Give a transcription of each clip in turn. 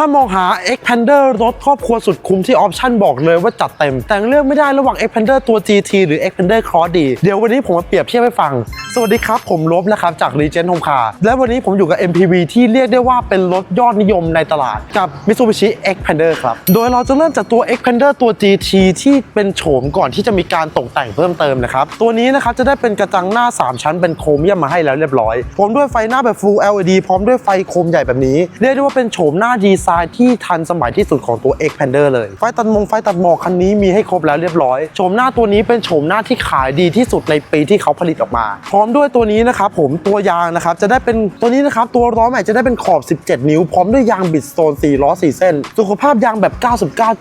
ถ้ามองหา Xpander รถครอบครัวสุดคุ้มที่ออปชั่นบอกเลยว่าจัดเต็ม แต่เลือกไม่ได้ระหว่าง Xpander ตัว GT หรือ Xpander Cross ดีเดี๋ยววันนี้ผมมาเปรียบเทียบให้ฟัง สวัสดีครับผมลบนะครับจาก Regent Home Car และวันนี้ผมอยู่กับ MPV ที่เรียกได้ว่าเป็นรถยอดนิยมในตลาดกับ Mitsubishi Xpander ครับ โดยเราจะเริ่มจากตัว Xpander ตัว GT ที่เป็นโฉมก่อนที่จะมีการตกแต่งเพิ่มเติมนะครับ ตัวนี้นะครับจะได้เป็นกระจังหน้า 3 ชั้นเป็นโครเมียมมาให้แล้วเรียบร้อยพร้อมด้วยไฟหน้าแบบ Full LED พร้อมด้วยไฟโคมใหญ่แบบนี้ เรียกได้ว่าเป็นโฉมหน้าดีไซน์ที่ทันสมัยที่สุดของตัว Xpander เลย ไฟตัดมงไฟตัดหมอกคันนี้มีให้ครบแล้วเรียบร้อยโฉมหน้าตัวนี้เป็นโฉมหน้าที่ขายดีที่สุดในปีที่เขาผลิตออกมา พร้อมด้วยตัวนี้นะครับผมตัวยางนะครับจะได้เป็นตัวนี้นะครับตัวล้อใหม่จะได้เป็นขอบ 17 นิ้ว พร้อมด้วยยางบิดโตน4ล้อ4เส้น สุขภาพยางแบบ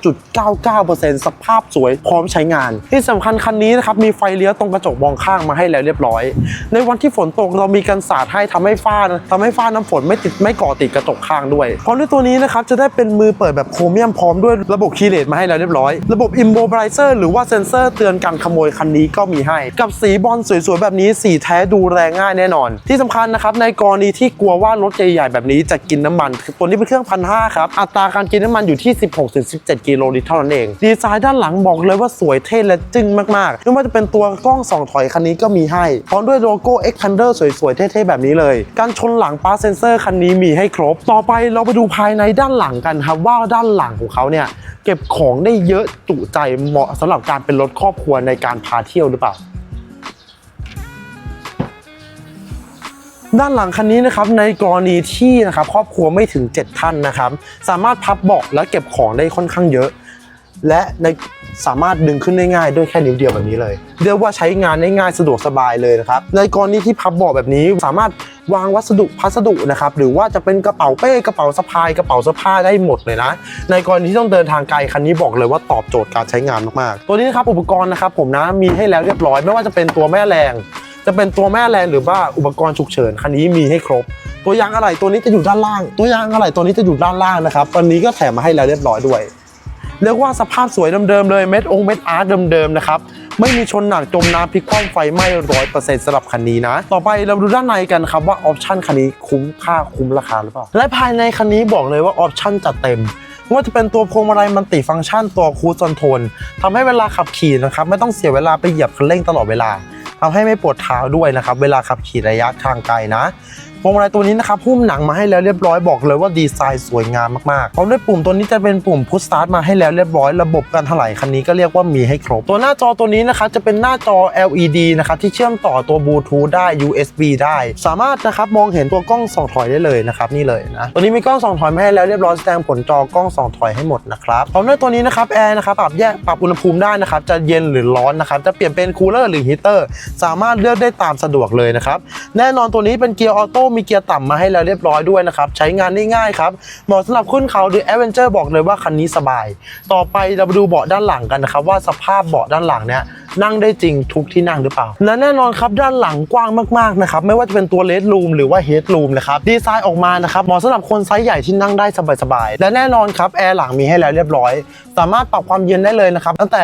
99.99%สภาพสวยพร้อมใช้งาน ที่สำคัญคันนี้นะครับมีไฟเลี้ยวตรงกระจกมองข้างมาให้แล้วเรียบร้อย ในวันที่ฝนตกเรามีกันสาดให้ทำให้ฝ้าทำให้ฝ้าน้ำฝนไม่ติดไม่ก่อติดกระจกข้างด้วยพร้อมด้วยตัวนี้นะครับจะได้เป็นมือเปิดแบบโครเมียมพร้อมด้วยระบบคีย์เลสมาให้แล้วเรียบร้อย ระบบ Immobilizer หรือว่าเซ็นเซอร์เตือนการขโมยคันนี้ก็มีให้ กับสีบอลสวยๆ แบบนี้สีแท้ดูแรงง่ายแน่นอน ที่สำคัญนะครับในกรณีที่กลัวว่ารถใหญ่ๆแบบนี้จะกินน้ำมันตัวนี้เป็นเครื่องพันห้าครับอัตราการกินน้ำมันอยู่ที่ 16-17 กิโลลิตรเท่านั้นเอง ดีไซน์ด้านหลังบอกเลยว่าสวยเท่และจึ้งมากๆไม่ว่าจะเป็นตัวกล้องสองถอยคันนี้ก็มีให้พร้อมด้วยโลโก้ Xpander สวยๆเท่ๆแบบนี้เลย การชนหลังปาร์เซนเซอร์คันนี้มีให้ครบ ต่อไปเราไปดูภายในด้านหลังกันครับว่าด้านหลังของเขาเนี่ยเก็บของได้เยอะจุใจเหมาะสำหรับการเป็นรถครอบครัวในการพาเที่ยวหรือเปล่าด้านหลังคันนี้นะครับในกรณีที่นะครับครอบครัวไม่ถึง 7 ท่านนะครับ สามารถพับเบาะและเก็บของได้ค่อนข้างเยอะ และในสามารถดึงขึ้นได้ง่ายด้วยแค่นิ้วเดียวแบบนี้เลย เรียกว่าใช้งานได้ง่ายสะดวกสบายเลยนะครับ ในกรณีที่พับเบาะแบบนี้สามารถวางวัสดุพัสดุนะครับหรือว่าจะเป็นกระเป๋าเป้กระเป๋าสะพายกระเป๋าเสื้อผ้าได้หมดเลยนะ ในกรณีที่ต้องเดินทางไกลคันนี้บอกเลยว่าตอบโจทย์การใช้งานมากๆ ตัวนี้นะครับอุปกรณ์นะครับผมนะมีให้แล้วเรียบร้อยไม่ว่าจะเป็นตัวแม่แรง จะเป็นตัวแม่แรงหรือว่าอุปกรณ์ฉุกเฉินคันนี้มีให้ครบ ตัวยางอะไหล่ตัวนี้จะอยู่ด้านล่าง ตัวยางอะไหล่ตัวนี้จะอยู่ด้านล่างนะครับตอนนี้ก็แถมมาให้แล้วเรียบร้อยด้วย เรียกว่าสภาพสวยเดิมๆเลยเม็ดองเม็ดอาร์ตเดิมๆนะครับไม่มีชนหนักจมน้ำพลิกคว่ำไฟไหม้ร้อยเปอร์เซ็นต์สำหรับคันนี้นะ ต่อไปเราดูด้านในกันครับว่าออปชันคันนี้คุ้มค่าคุ้มราคาหรือเปล่าและภายในคันนี้บอกเลยว่าออปชันจัดเต็มไม่ว่าจะเป็นตัวพวงมาลัยมันติฟังก์ชันตัวคูซอนโทนทำให้เวลาขับขี่นะครับไม่ต้องเสียเวลาไปเหยียบคันเร่งตลอดเวลาทำให้ไม่ปวดเท้าด้วยนะครับเวลาขับขี่ระยะทางไกลนะ วงมาลัยตัวนี้นะครับหุ้มหนังมาให้แล้วเรียบร้อยบอกเลยว่าดีไซน์สวยงามมากๆพร้อมด้วยปุ่มตัวนี้จะเป็นปุ่มพุชสตาร์ทมาให้แล้วเรียบร้อยระบบการถลายคันนี้ก็เรียกว่ามีให้ครบ ตัวหน้าจอตัวนี้นะครับจะเป็นหน้าจอ LED นะครับที่เชื่อมต่อตัวบลูทูธได้ USB ได้ สามารถนะครับมองเห็นตัวกล้องส่องถอยได้เลยนะครับนี่เลยนะตัวนี้มีกล้องส่องถอยมาให้แล้วเรียบร้อยแสดงผลจอกล้องส่องถอยให้หมดนะครับพร้อมด้วยตัวนี้นะครับแอร์นะครับปรับแยกปรับอุณหภูมิได้นะครับจะเย็นหรือร้อนนะครับจะเปลี่ยนเป็นคูลเลอร์หรือฮีเตอร์สามารถเลือกได้ตามสะดวกเลยนะครับแน่นอนตัวนี้เป็นเกียร์ออโต้มีเกียร์ต่ำมาให้แล้วเรียบร้อยด้วยนะครับใช้งานได้ง่ายครับเหมาะสำหรับขึ้นเขาหรือแอดเวนเจอร์บอกเลยว่าคันนี้สบาย ต่อไปเราไปดูเบาะด้านหลังกันนะครับว่าสภาพเบาะด้านหลังเนี่ยนั่งได้จริงทุกที่นั่งหรือเปล่า และแน่นอนครับด้านหลังกว้างมากๆนะครับไม่ว่าจะเป็นตัวเลดรูมหรือว่าเฮดรูมนะครับดีไซน์ออกมานะครับเหมาะสำหรับคนไซส์ใหญ่ที่นั่งได้สบายๆและแน่นอนครับแอร์หลังมีให้แล้วเรียบร้อย สามารถปรับความเย็นได้เลยนะครับตั้งแต่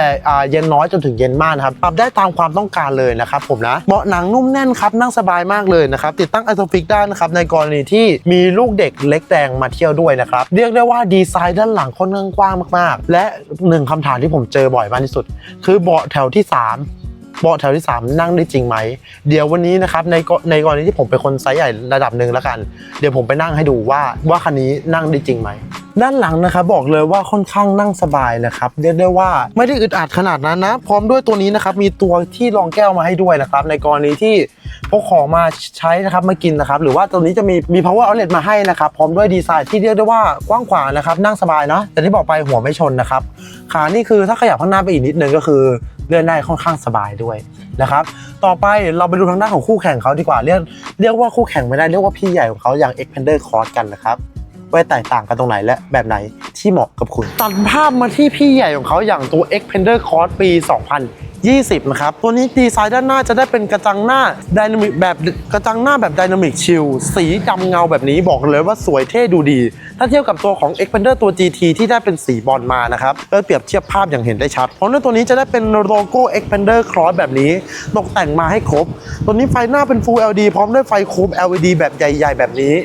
เย็นน้อยจนถึงเย็นมากนะครับปรับได้ตามความต้องการเลยนะครับผมนะเบาะหนังนุ่มแน่นครับนั่งสบายมากเลยนะครับติดตั้งไอโซฟิกได้นะครับในกรณีที่มีลูกเด็กเล็กแดงมาเที่ยวด้วยนะครับเรียกได้ว่าดีไซน์ด้านหลังค่อนข้างกว้างมากๆ และหนึ่งคำถามที่ผมเจอบ่อยมากที่สุด คือเบาะแถวที่3เบาะแถวที่3นั่งได้จริงไหม เดี๋ยววันนี้นะครับในในกรณีที่ผมเป็นคนไซส์ใหญ่ระดับหนึ่งแล้วกัน เดี๋ยวผมไปนั่งให้ดูว่าว่าคันนี้นั่งได้จริงไหม ด้านหลังนะครับบอกเลยว่าค่อนข้างนั่งสบายนะครับเรียกได้ว่าไม่ได้อึดอัดขนาดนั้นนะพร้อมด้วยตัวนี้นะครับมีตัวที่รองแก้วมาให้ด้วยนะครับในกรณีที่พกของมาใช้นะครับมากินนะครับหรือว่าตัวนี้จะมีมี power outlet มาให้นะครับพร้อมด้วยดีไซน์ที่เรียกได้ว่ากว้างขวางนะครับนั่งสบายนะแต่ที่บอกไปหัวไม่ชนนะครับขานี่คือถ้าขยับข้างหน้าไปอีกนิดนึงก็คือเลื่อนได้ค่อนข้างสบายด้วยนะครับต่อไปเราไปดูทางด้านของคู่แข่งเขาดีกว่าเรียกเรียกว่าคู่แข่งไม่ได้เรียกว่าพี่ใหญ่ของเขาอย่าง Xpander Cross กันนะครับ ว่าแตกต่างกันตรงไหนและแบบไหนที่เหมาะกับคุณ ตัดภาพมาที่พี่ใหญ่ของเขาอย่างตัว Xpander Cross ปี 2020 นะครับ ตัวนี้ดีไซน์ด้านหน้าจะได้เป็นกระจังหน้าไดนามิกแบบกระจังหน้าแบบไดนามิกชิลสีดำเงาแบบนี้บอกเลยว่าสวยเท่ดูดี ถ้าเทียบกับตัวของ Xpander ตัว GT ที่ได้เป็นสีบอลมานะครับก็เปรียบเทียบภาพอย่างเห็นได้ชัด เพราะในตัวนี้จะได้เป็นโลโก้ Xpander Cross แบบนี้ตกแต่งมาให้ครบ ตัวนี้ไฟหน้าเป็น Full LED พร้อมด้วยไฟโคม LED แบบใหญ่ ๆ แบบนี้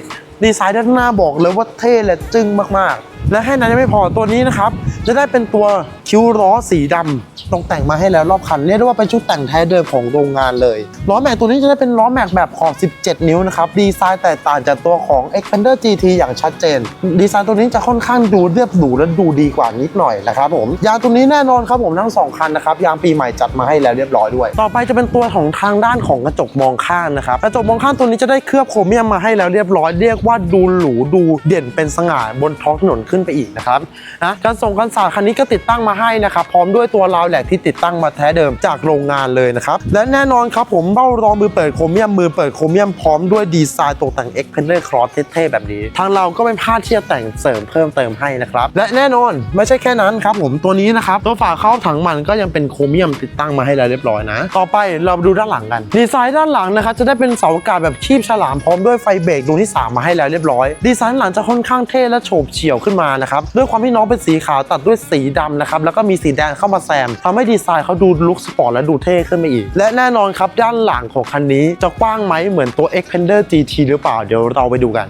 ดีไซน์ด้านหน้าบอกเลยว่าเท่และจึ้งมากๆ และแค่นั้นยังไม่พอตัวนี้นะครับ จะได้เป็นตัวคิ้วล้อสีดำตกแต่งมาให้แล้วรอบคัน เรียกได้ว่าเป็นชุดแต่งแท้เดิมของโรงงานเลยล้อแม็กตัวนี้จะได้เป็นล้อแม็กแบบขอบ 17 นิ้วนะครับดีไซน์แตกต่างจากตัวของ Xpander GT อย่างชัดเจน ดีไซน์ตัวนี้จะค่อนข้างดูเรียบหรูและดูดีกว่านิดหน่อยนะครับผมยางตัวนี้แน่นอนครับผมทั้งสองคันนะครับยางปีใหม่จัดมาให้แล้วเรียบร้อยด้วย ต่อไปจะเป็นตัวของทางด้านของกระจกมองข้างนะครับกระจกมองข้างตัวนี้จะได้เคลือบโครเมียมมาให้แล้วเรียบร้อยเรียกว่าดูหรูดูเด่นเป็นสง่าบนท้องถนนขึ้นไปอีกนะครับนะการส่งกันศาสตร์คันนี้ก็ติดตั้งมาให้นะครับพร้อมด้วยตัวราวแหลกที่ติดตั้งมาแท้เดิมจากโรงงานเลยนะครับและแน่นอนครับผมเบ้ารองมือเปิดโครเมียมมือเปิดโครเมียมพร้อมด้วยดีไซน์ตกแต่ง Xpander Cross เท่ๆแบบนี้ ทางเราก็ไม่พลาดที่จะแต่งเสริมเพิ่มเติมให้นะครับและแน่นอนไม่ใช่แค่นั้นครับผมตัวนี้นะครับตัวฝาครอบถังมันก็ยังเป็นโครเมียมติดตั้งมาให้แล้วเรียบร้อยนะ ต่อไปเรามาดูด้านหลังกัน ดีไซน์ด้านหลังนะครับจะได้เป็นเสาอากาศแบบคีบฉลามพร้อมด้วยไฟเบรกดวงที่ 3 มาให้แล้วเรียบร้อย ดีไซน์หลังจะค่อนข้างเท่และโฉบเฉี่ยวขึ้นมานะครับด้วยความที่น้องเป็นสีขาวตัดด้วยสีดำนะครับแล้วก็มีสีแดงเข้ามาแซมทำให้ดีไซน์เขาดูลุคสปอร์ตและดูเท่ขึ้นไปอีก และแน่นอนครับด้านหลังของคันนี้จะกว้างไหมเหมือนตัว Xpander GT หรือเปล่าเดี๋ยวเราไปดูกัน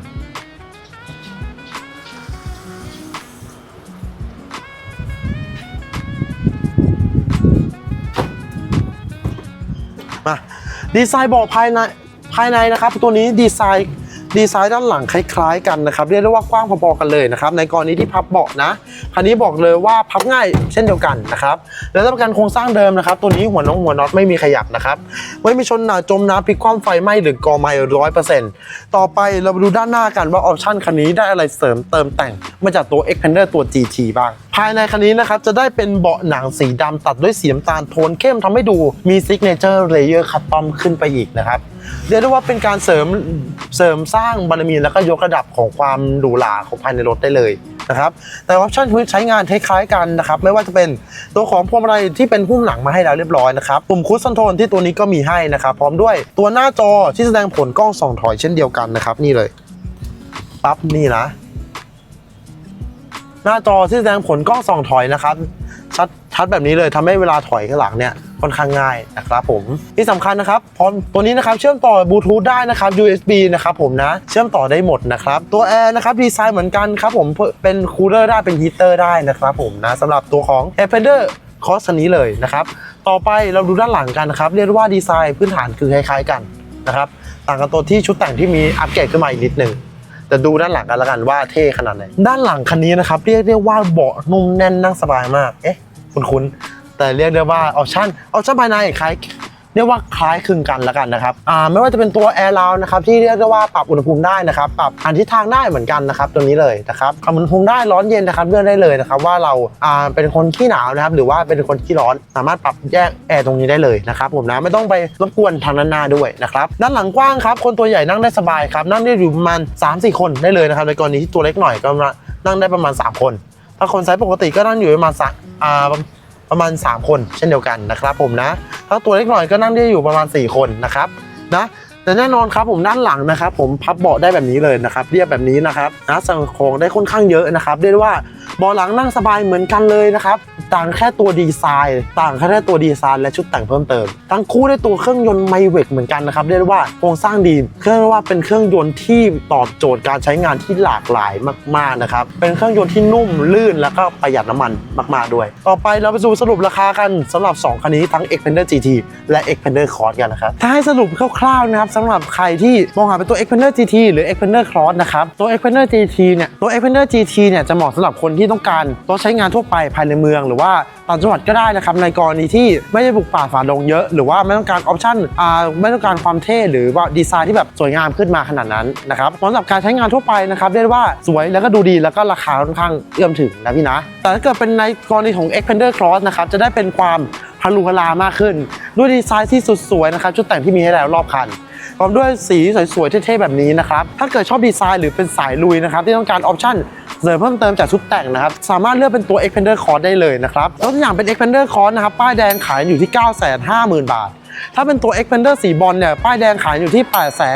มาดีไซน์บอกภายในภายในนะครับ ตัวนี้ดีไซน์ ดีไซน์ด้านหลังคล้ายๆกันนะครับเรียกได้ว่ากว้างพอๆกันเลยนะครับในกรณีที่พับเบาะนะคันนี้บอกเลยว่าพับง่ายเช่นเดียวกันนะครับและรับประกันโครงสร้างเดิมนะครับตัวนี้หัวน้องหัวน็อตไม่มีขยับนะครับไม่มีชนหนาจมน้ำพลิกคว่ำไฟไหม้หรือกอไม้ร้อยเปอร์เซ็นต์ต่อไปเรามาดูด้านหน้ากันว่าออปชั่นคันนี้ได้อะไรเสริมเติมแต่งมาจากตัว Xpander ตัว GT บ้าง ภายในคันนี้นะครับจะได้เป็นเบาะหนังสีดำตัดด้วยสีน้ำตาลโทนเข้มทำให้ดูมีซิกเนเจอร์เลเยอร์คัตตอมขึ้นไปอีกนะครับเรียกได้ว่าเป็นการเสริมเสริมสร้างบารมีแล้วก็ยกระดับของความหรูหราของภายในรถได้เลยนะครับแต่ออปชั่นพื้นใช้งานคล้ายๆกันนะครับไม่ว่าจะเป็นตัวของพวงมาลัยที่เป็นหุ้มหลังมาให้แล้วเรียบร้อยนะครับปุ่มคูดคอนโทรลที่ตัวนี้ก็มีให้นะครับพร้อมด้วยตัวหน้าจอที่แสดงผลกล้องส่องถอยเช่นเดียวกันนะครับนี่เลยปั๊บนี่นะ หน้าจอที่แสดงผลกล้องส่องถอยนะครับชัดชัดแบบนี้เลยทำให้เวลาถอยข้างหลังเนี่ยค่อนข้างง่ายนะครับผมที่สำคัญนะครับพร้อมตัวนี้นะครับเชื่อมต่อบลูทูธได้นะครับ USB นะครับผมนะเชื่อมต่อได้หมดนะครับตัวแอร์นะครับดีไซน์เหมือนกันครับผมเป็นคูลเลอร์ได้เป็นฮีเตอร์ได้นะครับผมนะสำหรับตัวของ a i r p e n d e r คอสนี้เลยนะครับต่อไปเราดูด้านหลังกันนะครับเรียกได้ว่าดีไซน์พื้นฐานคือคล้ายๆกันนะครับต่างกันตัวที่ชุดแต่งที่มีอัปเกรดขึ้นมาอีกนิดหนึ่ง แต่ดูด้านหลังกันละกันว่าเท่ขนาดไหน ด้านหลังคันนี้นะครับเรียกได้ว่าเบาะนุ่มแน่นนั่งสบายมาก เอ๊ะ คุ้นๆแต่เรียกได้ว่าออปชั่นออปชั่นภายในคล้าย เรียกว่าคล้ายคลึงกันและกันนะครับอ่าไม่ว่าจะเป็นตัวแอร์ราวนะครับที่เรียกได้ว่าปรับอุณหภูมิได้นะครับปรับอันทิศทางได้เหมือนกันนะครับตัวนี้เลยนะครับปรับอุณหภูมิได้ร้อนเย็นนะครับเลือกได้เลยนะครับว่าเราอ่าเป็นคนขี้หนาวนะครับหรือว่าเป็นคนขี้ร้อนสามารถปรับแยกแอร์ตรงนี้ได้เลยนะครับผมนะไม่ต้องไปรบกวนทางด้านหน้าด้วยนะครับด้านหลังกว้างครับคนตัวใหญ่นั่งได้สบายครับนั่งได้อยู่ประมาณ3-4 คนได้เลยนะครับในกรณีที่ตัวเล็กหน่อยก็นั่งได้ประมาณ 3 คน ถ้าคนไซส์ปกติก็นั่งอยู่ประมาณสักอ่า ประมาณ 3 คนเช่นเดียวกันนะครับผมนะ ถ้าตัวเล็กหน่อยก็นั่งได้อยู่ประมาณ 4 คนนะครับนะแต่แน่นอนครับผมด้านหลังนะครับ ผมพับเบาะได้แบบนี้เลยนะครับ เรียบแบบนี้นะครับนะสั่งของได้ค่อนข้างเยอะนะครับเรียกว่า บาหลังนั่งสบายเหมือนกันเลยนะครับ ต่างแค่ตัวดีไซน์ ต่างแค่ตัวดีไซน์และชุดแต่งเพิ่มเติม ทั้งคู่ได้ตัวเครื่องยนต์ไมเวกเหมือนกันนะครับ เรียกได้ว่าโครงสร้างดี เครื่องเรียกว่าเป็นเครื่องยนต์ที่ตอบโจทย์การใช้งานที่หลากหลายมากๆนะครับ เป็นเครื่องยนต์ที่นุ่มลื่นแล้วก็ประหยัดน้ำมันมาก ๆด้วย ต่อไปเราไปดูสรุปราคากันสำหรับ 2 คันนี้ทั้ง Xpander GT และ Xpander Cross กันนะครับ ถ้าให้สรุปคร่าวๆนะครับสำหรับใครที่มองหาเป็นตัว Xpander GT หรือ Xpander Cross นะครับ ตัว Xpander GT เนี่ย ตัว Xpander GT เนี่ยจะเหมาะสำหรับคนที่ต้องการรถใช้งานทั่วไปภายในเมือง หรือว่าต่างจังหวัดก็ได้นะครับในกรณีที่ไม่ได้บุกป่าฝ่าดงเยอะ หรือว่าไม่ต้องการออปชั่นไม่ต้องการความเท่หรือว่าดีไซน์ที่แบบสวยงามขึ้นมาขนาดนั้นนะครับสำหรับการใช้งานทั่วไปนะครับเรียกได้ว่าสวยแล้วก็ดูดีแล้วก็ราคาค่อนข้างเอื้อมถึงนะพี่นะ แต่ถ้าเกิดเป็นในกรณีของ Xpander Cross นะครับจะได้เป็นความพลุพลามากขึ้น ด้วยดีไซน์ที่สุดสวยนะครับชุดแต่งที่มีให้แล้วรอบคัน พร้อมด้วยสีสวยๆเท่ๆแบบนี้นะครับ ถ้าเกิดชอบดีไซน์หรือเป็นสายลุยนะครับที่ต้องการออปชั่นเสริมเพิ่มเติมจากชุดแต่งนะครับ สามารถเลือกเป็นตัว Xpander c o r s ได้เลยนะครับตัวอย่างเป็น Xpander c o r s นะครับป้ายแดงขายอยู่ที่ 950,000 บาท ถ้าเป็นตัว Xpander สีบอลเนี่ย ป้ายแดงขายอยู่ที่ 8 5 0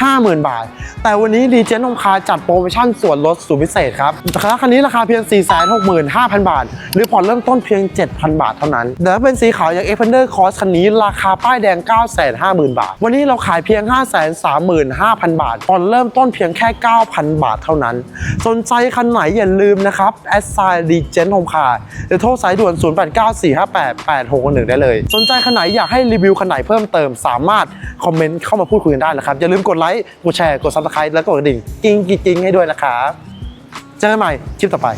0 0 0 บาท แต่วันนี้ดีเจนองคาจัดโปรโมชั่นส่วนลดสูตรพิเศษครับราคาคันนี้ราคาเพียง 465,000 บาท หรือผ่อนเริ่มต้นเพียง 7,000 บาทเท่านั้นแต่ถ้าเป็นสีขาวอย่าง Xpander Cross คันนี้ ราคาป้ายแดง 950,000 บาท วันนี้เราขายเพียง 535,000 บาท ผ่อนเริ่มต้นเพียงแค่ 9,000 บาทเท่านั้น สนใจคันไหนอย่าลืมนะครับแอดไซน์ดีเจนโฮมคาหรือโทรสายด่วน 0894588661 ได้เลย สนใจคันไหนอยากให้รีวิวคันไหนเพิ่มเติมสามารถคอมเมนต์เข้ามาพูดคุยกันได้นะครับ อย่าลืมกดไลค์กดแชร์กด subscribe แล้วก็กดกระดิ่งกิ้งกิ้งให้ด้วยนะครับเจอกันใหม่คลิปต่อไป